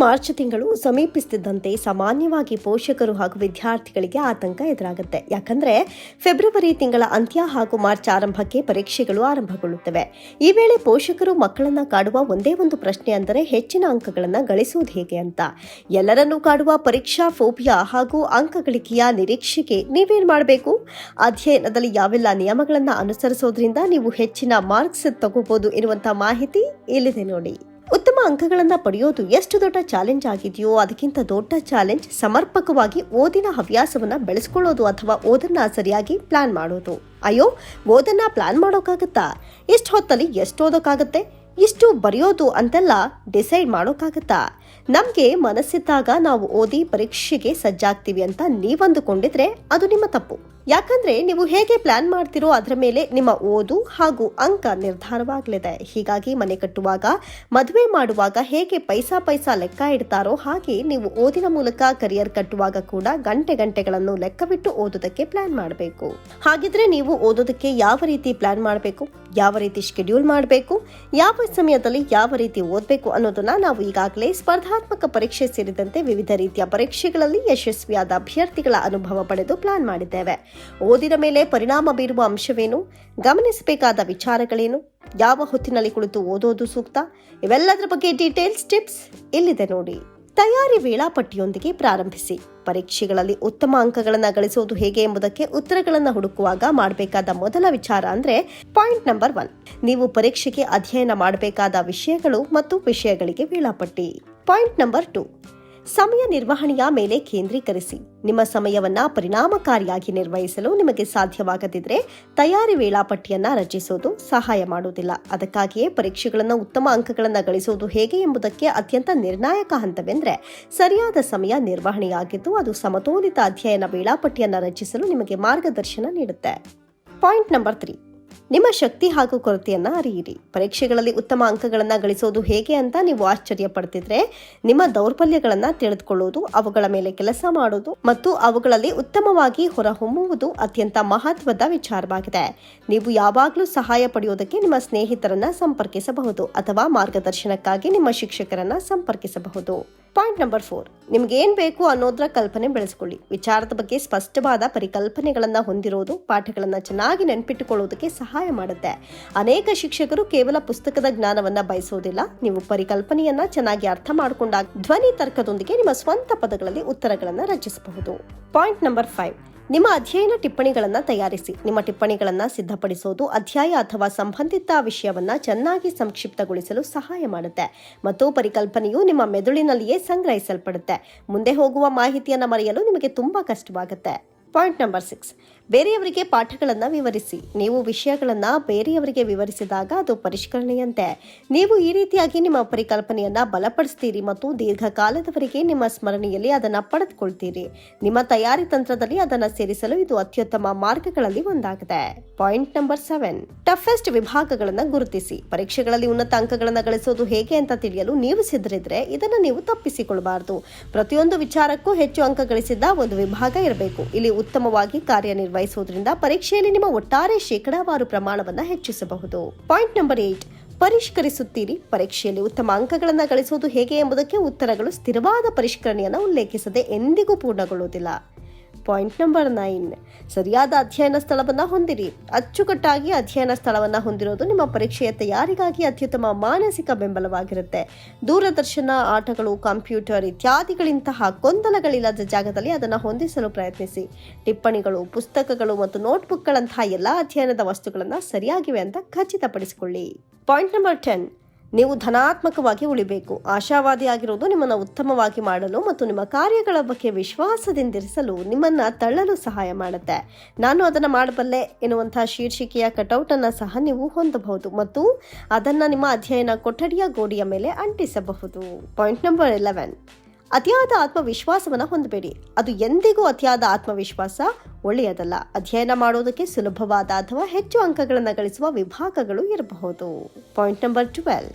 March ತಿಂಗಳು ಸಮೀಪಿಸುತ್ತಿದ್ದಂತೆ ಸಾಮಾನ್ಯವಾಗಿ ಪೋಷಕರು ಹಾಗೂ ವಿದ್ಯಾರ್ಥಿಗಳಿಗೆ ಆತಂಕ ಎದುರಾಗುತ್ತೆ. ಯಾಕಂದ್ರೆ ಫೆಬ್ರವರಿ ತಿಂಗಳ ಅಂತ್ಯ ಹಾಗೂ ಮಾರ್ಚ್ ಆರಂಭಕ್ಕೆ ಪರೀಕ್ಷೆಗಳು ಆರಂಭಗೊಳ್ಳುತ್ತವೆ. ಈ ವೇಳೆ ಪೋಷಕರು ಮಕ್ಕಳನ್ನ ಕಾಡುವ ಒಂದೇ ಒಂದು ಪ್ರಶ್ನೆ ಅಂದರೆ ಹೆಚ್ಚಿನ ಅಂಕಗಳನ್ನು ಗಳಿಸುವುದು ಹೇಗೆ ಅಂತ. ಎಲ್ಲರನ್ನು ಕಾಡುವ ಪರೀಕ್ಷಾ ಫೋಬಿಯಾ ಹಾಗೂ ಅಂಕ ಗಳಿಕೆಯ ನಿರೀಕ್ಷೆಗೆ ನೀವೇನ್ ಮಾಡಬೇಕು? ಅಧ್ಯಯನದಲ್ಲಿ ಯಾವೆಲ್ಲ ನಿಯಮಗಳನ್ನು ಅನುಸರಿಸೋದ್ರಿಂದ ನೀವು ಹೆಚ್ಚಿನ ಮಾರ್ಕ್ಸ್ ತಗೋಬಹುದು ಎನ್ನುವಂತಹ ಮಾಹಿತಿ ಇಲ್ಲಿದೆ ನೋಡಿ. ಉತ್ತಮ ಅಂಕಗಳನ್ನು ಪಡೆಯೋದು ಎಷ್ಟು ದೊಡ್ಡ ಚಾಲೆಂಜ್ ಆಗಿದೆಯೋ ಅದಕ್ಕಿಂತ ದೊಡ್ಡ ಚಾಲೆಂಜ್ ಸಮರ್ಪಕವಾಗಿ ಓದಿನ ಹವ್ಯಾಸವನ್ನು ಬೆಳೆಸ್ಕೊಳ್ಳೋದು ಅಥವಾ ಓದನ್ನ ಸರಿಯಾಗಿ ಪ್ಲಾನ್ ಮಾಡೋದು. ಅಯ್ಯೋ, ಓದನ್ನ ಪ್ಲಾನ್ ಮಾಡೋಕ್ಕಾಗತ್ತಾ ಇಷ್ಟು ಹೊತ್ತಲ್ಲಿ ಎಷ್ಟು ಓದೋಕ್ಕಾಗತ್ತೆ ಇಷ್ಟು ಬರೆಯೋದು ಅಂತೆಲ್ಲ ಡಿಸೈಡ್ ಮಾಡೋಕ್ಕಾಗತ್ತಾ ನಮಗೆ ಮನಸ್ಸಿದ್ದಾಗ ನಾವು ಓದಿ ಪರೀಕ್ಷೆಗೆ ಸಜ್ಜಾಗ್ತೀವಿ ಅಂತ ನೀವಂದುಕೊಂಡಿದ್ರೆ ಅದು ನಿಮ್ಮ ತಪ್ಪು. ಯಾಕಂದ್ರೆ ನೀವು ಹೇಗೆ ಪ್ಲಾನ್ ಮಾಡ್ತಿರೋ ಅದರ ಮೇಲೆ ನಿಮ್ಮ ಓದು ಹಾಗೂ ಅಂಕ ನಿರ್ಧಾರವಾಗಲಿದೆ. ಹೀಗಾಗಿ ಮನೆ ಕಟ್ಟುವಾಗ, ಮದುವೆ ಮಾಡುವಾಗ ಹೇಗೆ ಪೈಸಾ ಪೈಸಾ ಲೆಕ್ಕ ಇಡ್ತಾರೋ ಹಾಗೆ ನೀವು ಓದಿನ ಮೂಲಕ ಕರಿಯರ್ ಕಟ್ಟುವಾಗ ಕೂಡ ಗಂಟೆ ಗಂಟೆಗಳನ್ನು ಲೆಕ್ಕವಿಟ್ಟು ಓದೋದಕ್ಕೆ ಪ್ಲಾನ್ ಮಾಡಬೇಕು. ಹಾಗಿದ್ರೆ ನೀವು ಓದೋದಕ್ಕೆ ಯಾವ ರೀತಿ ಪ್ಲಾನ್ ಮಾಡಬೇಕು? ಯಾವ ರೀತಿ ಶೆಡ್ಯೂಲ್ ಮಾಡಬೇಕು? ಯಾವ ಸಮಯದಲ್ಲಿ ಯಾವ ರೀತಿ ಓದಬೇಕು ಅನ್ನೋದನ್ನ ನಾವು ಈಗಾಗಲೇ ಸ್ಪರ್ಧಾತ್ಮಕ ಪರೀಕ್ಷೆ ಸೇರಿದಂತೆ ವಿವಿಧ ರೀತಿಯ ಪರೀಕ್ಷೆಗಳಲ್ಲಿ ಯಶಸ್ವಿಯಾದ ಅಭ್ಯರ್ಥಿಗಳ ಅನುಭವ ಪಡೆದು ಪ್ಲಾನ್ ಮಾಡಿದ್ದೇವೆ. ಓದಿನ ಮೇಲೆ ಪರಿಣಾಮ ಬೀರುವ ಅಂಶವೇನು? ಗಮನಿಸಬೇಕಾದ ವಿಚಾರಗಳೇನು? ಯಾವ ಹೊತ್ತಿನಲ್ಲಿ ಕುಳಿತು ಓದೋದು ಸೂಕ್ತ? ಇವೆಲ್ಲದರ ಬಗ್ಗೆ ಡೀಟೇಲ್ಸ್, ಟಿಪ್ಸ್ ಇಲ್ಲಿದೆ ನೋಡಿ. ತಯಾರಿ ವೇಳಾಪಟ್ಟಿಯೊಂದಿಗೆ ಪ್ರಾರಂಭಿಸಿ. ಪರೀಕ್ಷೆಗಳಲ್ಲಿ ಉತ್ತಮ ಅಂಕಗಳನ್ನು ಗಳಿಸುವುದು ಹೇಗೆ ಎಂಬುದಕ್ಕೆ ಉತ್ತರಗಳನ್ನು ಹುಡುಕುವಾಗ ಮಾಡಬೇಕಾದ ಮೊದಲ ವಿಚಾರ ಅಂದ್ರೆ ಪಾಯಿಂಟ್ ನಂಬರ್ ಒನ್. ನೀವು ಪರೀಕ್ಷೆಗೆ ಅಧ್ಯಯನ ಮಾಡಬೇಕಾದ ವಿಷಯಗಳು ಮತ್ತು ವಿಷಯಗಳಿಗೆ ವೇಳಾಪಟ್ಟಿ. Point number two. ಸಮಯ ನಿರ್ವಹಣೆಯ ಮೇಲೆ ಕೇಂದ್ರೀಕರಿಸಿ. ನಿಮ್ಮ ಸಮಯವನ್ನ ಪರಿಣಾಮಕಾರಿಯಾಗಿ ನಿರ್ವಹಿಸಲು ನಿಮಗೆ ಸಾಧ್ಯವಾಗದಿದ್ರೆ ತಯಾರಿ ವೇಳಾಪಟ್ಟಿಯನ್ನ ರಚಿಸೋದು ಸಹಾಯ ಮಾಡುವುದಿಲ್ಲ. ಅದಕ್ಕಾಗಿಯೇ ಪರೀಕ್ಷೆಗಳನ್ನು ಉತ್ತಮ ಅಂಕಗಳನ್ನು ಗಳಿಸುವುದು ಹೇಗೆ ಎಂಬುದಕ್ಕೆ ಅತ್ಯಂತ ನಿರ್ಣಾಯಕ ಹಂತವೆಂದರೆ ಸರಿಯಾದ ಸಮಯ ನಿರ್ವಹಣೆಯಾಗಿದ್ದು ಅದು ಸಮತೋಲಿತ ಅಧ್ಯಯನ ವೇಳಾಪಟ್ಟಿಯನ್ನು ರಚಿಸಲು ನಿಮಗೆ ಮಾರ್ಗದರ್ಶನ ನೀಡುತ್ತೆ. Point number three. ನಿಮ್ಮ ಶಕ್ತಿ ಹಾಗೂ ಕೊರತೆಯನ್ನು ಅರಿಯಿರಿ. ಪರೀಕ್ಷೆಗಳಲ್ಲಿ ಉತ್ತಮ ಅಂಕಗಳನ್ನು ಗಳಿಸೋದು ಹೇಗೆ ಅಂತ ನೀವು ಆಶ್ಚರ್ಯ ಪಡ್ತಿದ್ರೆ, ನಿಮ್ಮ ದೌರ್ಬಲ್ಯಗಳನ್ನು ತಿಳಿದುಕೊಳ್ಳುವುದು ಅವುಗಳ ಮೇಲೆ ಕೆಲಸ ಮಾಡುವುದು ಮತ್ತು ಅವುಗಳಲ್ಲಿ ಉತ್ತಮವಾಗಿ ಹೊರಹೊಮ್ಮುವುದು ಅತ್ಯಂತ ಮಹತ್ವದ ವಿಚಾರವಾಗಿದೆ. ನೀವು ಯಾವಾಗಲೂ ಸಹಾಯ ಪಡೆಯುವುದಕ್ಕೆ ನಿಮ್ಮ ಸ್ನೇಹಿತರನ್ನ ಸಂಪರ್ಕಿಸಬಹುದು ಅಥವಾ ಮಾರ್ಗದರ್ಶನಕ್ಕಾಗಿ ನಿಮ್ಮ ಶಿಕ್ಷಕರನ್ನ ಸಂಪರ್ಕಿಸಬಹುದು. ಪಾಯಿಂಟ್ ನಂಬರ್ ಫೋರ್ ನಿಮ್ಗೆ ಏನ್ ಬೇಕು ಅನ್ನೋದ್ರ ಕಲ್ಪನೆ ಬೆಳೆಸ್ಕೊಳ್ಳಿ. ವಿಚಾರದ ಬಗ್ಗೆ ಸ್ಪಷ್ಟವಾದ ಪರಿಕಲ್ಪನೆಗಳನ್ನು ಹೊಂದಿರೋದು, ಪಾಠಗಳನ್ನು ಚೆನ್ನಾಗಿ ನೆನಪಿಟ್ಟುಕೊಳ್ಳುವುದಕ್ಕೆ ಸಹಾಯ ಮಾಡುತ್ತೆ. ಅನೇಕ ಶಿಕ್ಷಕರು ಕೇವಲ ಪುಸ್ತಕದ ಜ್ಞಾನವನ್ನ ಬಯಸೋದಿಲ್ಲ. ನೀವು ಪರಿಕಲ್ಪನೆಯನ್ನ ಚೆನ್ನಾಗಿ ಅರ್ಥ ಮಾಡಿಕೊಂಡಾಗ ಧ್ವನಿ ತರ್ಕದೊಂದಿಗೆ ನಿಮ್ಮ ಸ್ವಂತ ಪದಗಳಲ್ಲಿ ಉತ್ತರಗಳನ್ನು ರಚಿಸಬಹುದು. ಪಾಯಿಂಟ್ ನಂಬರ್ ಫೈವ್ ನಿಮ್ಮ ಅಧ್ಯಯನ ಟಿಪ್ಪಣಿಗಳನ್ನು ತಯಾರಿಸಿ. ನಿಮ್ಮ ಟಿಪ್ಪಣಿಗಳನ್ನು ಸಿದ್ಧಪಡಿಸೋದು, ಅಧ್ಯಾಯ ಅಥವಾ ಸಂಬಂಧಿತ ವಿಷಯವನ್ನು ಚೆನ್ನಾಗಿ ಸಂಕ್ಷಿಪ್ತಗೊಳಿಸಲು ಸಹಾಯ ಮಾಡುತ್ತೆ. ಮತ್ತು ಪರಿಕಲ್ಪನೆಯು ನಿಮ್ಮ ಮೆದುಳಿನಲ್ಲಿಯೇ ಸಂಗ್ರಹಿಸಲ್ಪಡುತ್ತೆ. ಮುಂದೆ ಹೋಗುವ ಮಾಹಿತಿಯನ್ನು ಮರೆಯಲು ನಿಮಗೆ ತುಂಬಾ ಕಷ್ಟವಾಗುತ್ತೆ. Point number six. ಬೇರೆಯವರಿಗೆ ಪಾಠಗಳನ್ನು ವಿವರಿಸಿ, ನೀವು ವಿಷಯಗಳನ್ನು ಬೇರೆಯವರಿಗೆ ವಿವರಿಸಿದಾಗ ಅದು ಪರಿಷ್ಕರಣೆಯಂತೆ. ನೀವು ಈ ರೀತಿಯಾಗಿ ನಿಮ್ಮ ಪರಿಕಲ್ಪನೆಯನ್ನು ಬಲಪಡಿಸ್ತೀರಿ ಮತ್ತು ದೀರ್ಘಕಾಲದವರೆಗೆ ನಿಮ್ಮ ಸ್ಮರಣೆಯಲ್ಲಿ ಅದನ್ನು ಪಡೆದುಕೊಳ್ತೀರಿ. ನಿಮ್ಮ ತಯಾರಿ ತಂತ್ರದಲ್ಲಿ ಅದನ್ನು ಸೇರಿಸಲು ಇದು ಅತ್ಯುತ್ತಮ ಮಾರ್ಗಗಳಲ್ಲಿ ಒಂದಾಗಿದೆ. Point number seven. ಟಫೆಸ್ಟ್ ವಿಭಾಗಗಳನ್ನು ಗುರುತಿಸಿ. ಪರೀಕ್ಷೆಗಳಲ್ಲಿ ಉನ್ನತ ಅಂಕಗಳನ್ನು ಗಳಿಸೋದು ಹೇಗೆ ಅಂತ ತಿಳಿಯಲು ನೀವು ಸಿದ್ಧರಿದ್ರೆ ಇದನ್ನು ನೀವು ತಪ್ಪಿಸಿಕೊಳ್ಳಬಾರದು ಪ್ರತಿಯೊಂದು ವಿಚಾರಕ್ಕೂ ಹೆಚ್ಚು ಅಂಕ ಗಳಿಸಿದ್ದ ಒಂದು ವಿಭಾಗ ಇರಬೇಕು. ಇಲ್ಲಿ ಉತ್ತಮವಾಗಿ ಕಾರ್ಯನಿರ್ವಹಿಸುವುದರಿಂದ ಪರೀಕ್ಷೆಯಲ್ಲಿ ನಿಮ್ಮ ಒಟ್ಟಾರೆ ಶೇಕಡಾವಾರು ಪ್ರಮಾಣವನ್ನು ಹೆಚ್ಚಿಸಬಹುದು. ಪಾಯಿಂಟ್ ನಂಬರ್ ಏಟ್, ಪರಿಷ್ಕರಿಸುತ್ತೀರಿ. ಪರೀಕ್ಷೆಯಲ್ಲಿ ಉತ್ತಮ ಅಂಕಗಳನ್ನು ಗಳಿಸುವುದು ಹೇಗೆ ಎಂಬುದಕ್ಕೆ ಉತ್ತರಗಳು ಸ್ಥಿರವಾದ ಪರಿಷ್ಕರಣೆಯನ್ನು ಉಲ್ಲೇಖಿಸದೆ ಎಂದಿಗೂ ಪೂರ್ಣಗೊಳ್ಳುವುದಿಲ್ಲ. Point number nine. ಸರಿಯಾದ ಅಧ್ಯಯನ ಸ್ಥಳವನ್ನು ಹೊಂದಿರಿ. ಅಚ್ಚುಕಟ್ಟಾಗಿ ಅಧ್ಯಯನ ಸ್ಥಳವನ್ನು ಹೊಂದಿರೋದು ನಿಮ್ಮ ಪರೀಕ್ಷೆಯ ತಯಾರಿಗಾಗಿ ಅತ್ಯುತ್ತಮ ಮಾನಸಿಕ ಬೆಂಬಲವಾಗಿರುತ್ತೆ. ದೂರದರ್ಶನ, ಆಟಗಳು, ಕಂಪ್ಯೂಟರ್ ಇತ್ಯಾದಿಗಳಿಂತಹ ಗೊಂದಲಗಳಿಲ್ಲದ ಜಾಗದಲ್ಲಿ ಅದನ್ನು ಹೊಂದಿಸಲು ಪ್ರಯತ್ನಿಸಿ. ಟಿಪ್ಪಣಿಗಳು, ಪುಸ್ತಕಗಳು ಮತ್ತು ನೋಟ್ಬುಕ್ಗಳಂತಹ ಎಲ್ಲ ಅಧ್ಯಯನದ ವಸ್ತುಗಳನ್ನು ಸರಿಯಾಗಿವೆ ಅಂತ ಖಚಿತಪಡಿಸಿಕೊಳ್ಳಿ. Point number ten. ನೀವು ಧನಾತ್ಮಕವಾಗಿ ಉಳಿಬೇಕು. ಆಶಾವಾದಿಯಾಗಿರುವುದು ನಿಮ್ಮನ್ನು ಉತ್ತಮವಾಗಿ ಮಾಡಲು ಮತ್ತು ನಿಮ್ಮ ಕಾರ್ಯಗಳ ಬಗ್ಗೆ ವಿಶ್ವಾಸದಿಂದಿರಿಸಲು ನಿಮ್ಮನ್ನು ತಳ್ಳಲು ಸಹಾಯ ಮಾಡುತ್ತೆ. ನಾನು ಅದನ್ನು ಮಾಡಬಲ್ಲೆ ಎನ್ನುವಂತಹ ಶೀರ್ಷಿಕೆಯ ಕಟೌಟ್ ಅನ್ನ ಸಹ ನೀವು ಹೊಂದಬಹುದು ಮತ್ತು ಅದನ್ನು ನಿಮ್ಮ ಅಧ್ಯಯನ ಕೊಠಡಿಯ ಗೋಡೆಯ ಮೇಲೆ ಅಂಟಿಸಬಹುದು. Point number eleven. ಅತಿಯಾದ ಆತ್ಮವಿಶ್ವಾಸವನ್ನು ಹೊಂದಬೇಡಿ. ಅದು ಎಂದಿಗೂ ಅತಿಯಾದ ಆತ್ಮವಿಶ್ವಾಸ ಒಳ್ಳೆಯದಲ್ಲ. ಅಧ್ಯಯನ ಮಾಡುವುದಕ್ಕೆ ಸುಲಭವಾದ ಅಥವಾ ಹೆಚ್ಚು ಅಂಕಗಳನ್ನು ಗಳಿಸುವ ವಿಭಾಗಗಳು ಇರಬಹುದು. Point number twelve.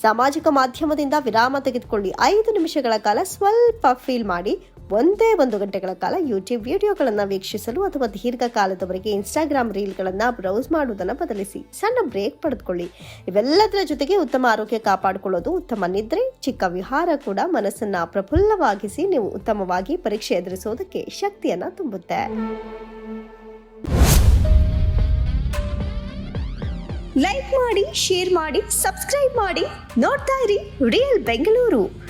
ಸಾಮಾಜಿಕ ಮಾಧ್ಯಮದಿಂದ ವಿರಾಮ ತೆಗೆದುಕೊಳ್ಳಿ ಐದು ನಿಮಿಷಗಳ ಕಾಲ ಸ್ವಲ್ಪ ಫೀಲ್ ಮಾಡಿ ಒಂದೇ ಒಂದು ಗಂಟೆಗಳ ಕಾಲ ಯೂಟ್ಯೂಬ್ ವಿಡಿಯೋಗಳನ್ನು ವೀಕ್ಷಿಸಲು ಅಥವಾ ದೀರ್ಘಕಾಲದವರೆಗೆ ಇನ್ಸ್ಟಾಗ್ರಾಮ್ ರೀಲ್ಗಳನ್ನು ಬ್ರೌಸ್ ಮಾಡುವುದನ್ನು ಬದಲಿಸಿ, ಸಣ್ಣ ಬ್ರೇಕ್ ಪಡೆದುಕೊಳ್ಳಿ. ಇವೆಲ್ಲದರ ಜೊತೆಗೆ ಉತ್ತಮ ಆರೋಗ್ಯ ಕಾಪಾಡಿಕೊಳ್ಳೋದು ಉತ್ತಮ ನಿದ್ರೆ, ಚಿಕ್ಕ ವಿಹಾರ ಕೂಡ ಮನಸ್ಸನ್ನ ಪ್ರಫುಲ್ಲವಾಗಿಸಿ, ನೀವು ಉತ್ತಮವಾಗಿ ಪರೀಕ್ಷೆ ಎದುರಿಸೋದಕ್ಕೆ ಶಕ್ತಿಯನ್ನ ತುಂಬುತ್ತೆ. ಲೈಕ್ ಮಾಡಿ ಶೇರ್ ಮಾಡಿ ಸಬ್ಸ್ಕ್ರೈಬ್ ಮಾಡಿ. ನೋಡ್ತಾ ಇರಿ ರಿಯಲ್ ಬೆಂಗಳೂರು